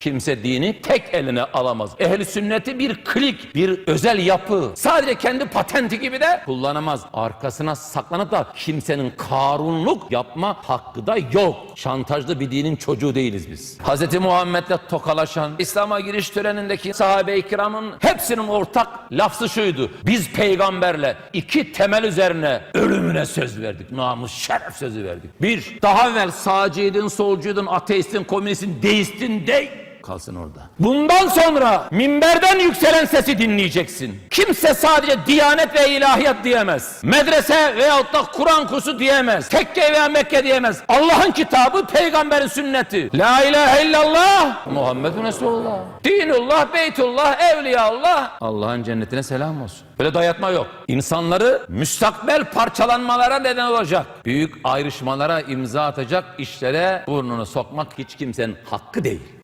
Kimse dini tek eline alamaz. Ehli sünneti bir klik, bir özel yapı. Sadece kendi patenti gibi de kullanamaz. Arkasına saklanıp da kimsenin karunluk yapma hakkı da yok. Şantajlı bir dinin çocuğu değiliz biz. Hz. Muhammed'le tokalaşan, İslam'a giriş törenindeki sahabe-i kiramın hepsinin ortak lafzı şuydu. Biz peygamberle iki temel üzerine ölümüne söz verdik. Namus, şeref sözü verdik. Bir, daha evvel sağcıydın, solcuydun, ateistin, komünistin, deistin değil kalsın orada. Bundan sonra minberden yükselen sesi dinleyeceksin. Kimse sadece diyanet ve ilahiyat diyemez. Medrese veyahut da Kur'an kursu diyemez. Tekke veya Mekke diyemez. Allah'ın kitabı, peygamberin sünneti. La ilahe illallah Muhammedun Resulullah. Dinullah, Beytullah, Evliyaullah. Allah'ın cennetine selam olsun. Böyle dayatma yok. İnsanları müstakbel parçalanmalara neden olacak. Büyük ayrışmalara imza atacak işlere burnunu sokmak hiç kimsenin hakkı değil.